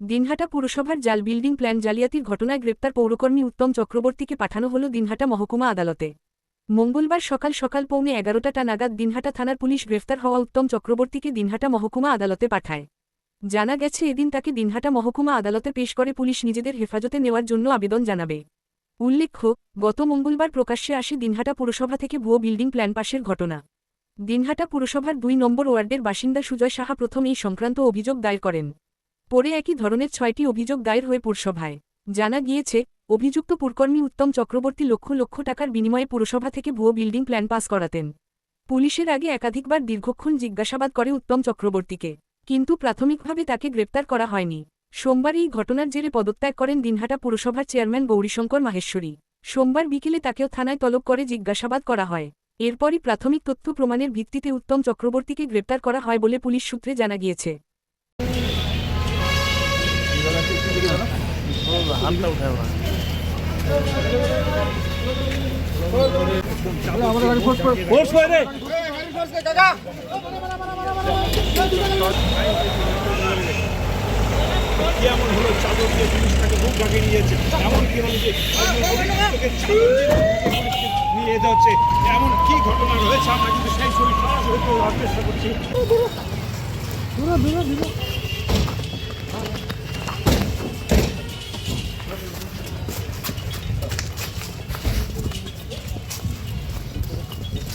দিনহাটা পুরসভার জাল building plan জালিয়াতির ঘটনায় গ্রেপ্তার পৌরকর্মী উত্তম চক্রবর্তীকে পাঠানো হল দিনহাটা মহকুমা আদালতে। মঙ্গলবার সকাল সকাল পৌনে এগারোটা নাগাদ দিনহাটা থানার পুলিশ গ্রেফতার হওয়া উত্তম চক্রবর্তীকে দিনহাটা মহকুমা আদালতে পাঠায়। জানা গেছে এদিন তাকে দিনহাটা মহকুমা আদালতে পেশ করে পুলিশ নিজেদের হেফাজতে নেওয়ার জন্য আবেদন জানাবে। উল্লেখ্য, গত মঙ্গলবার প্রকাশ্যে আসে দিনহাটা পুরসভা থেকে ভুয়ো বিল্ডিং প্ল্যান পাশের ঘটনা। দিনহাটা পুরসভার দুই নম্বর ওয়ার্ডের বাসিন্দা সুজয় সাহা প্রথম এই সংক্রান্ত অভিযোগ দায়ের করেন। পরে একই ধরনের ছয়টি অভিযোগ দায়ের হয়ে পুরসভায়। জানা গিয়েছে, অভিযুক্ত পুরকর্মী উত্তম চক্রবর্তী লক্ষ লক্ষ টাকার বিনিময়ে পুরসভা থেকে ভুয়ো বিল্ডিং প্ল্যান পাস করাতেন। পুলিশের আগে একাধিকবার দীর্ঘক্ষণ জিজ্ঞাসাবাদ করে উত্তম চক্রবর্তীকে, কিন্তু প্রাথমিকভাবে তাকে গ্রেপ্তার করা হয়নি। সোমবার এই ঘটনার জেরে পদত্যাগ করেন দিনহাটা পুরসভার চেয়ারম্যান গৌরীশঙ্কর মাহেশ্বরী। সোমবার বিকেলে তাকেও থানায় তলব করে জিজ্ঞাসাবাদ করা হয়। এরপরই প্রাথমিক তথ্য প্রমাণের ভিত্তিতে উত্তম চক্রবর্তীকে গ্রেপ্তার করা হয় বলে পুলিশ সূত্রে জানা গিয়েছে। হাতটা উঠায় চাদর দিয়ে জিনিসটাকে বুক ঢাকে নিয়েছে এমন কি হলো যাচ্ছে এমন কি ঘটনা রয়েছে আমরা কিন্তু সেই তোলার চেষ্টা করছি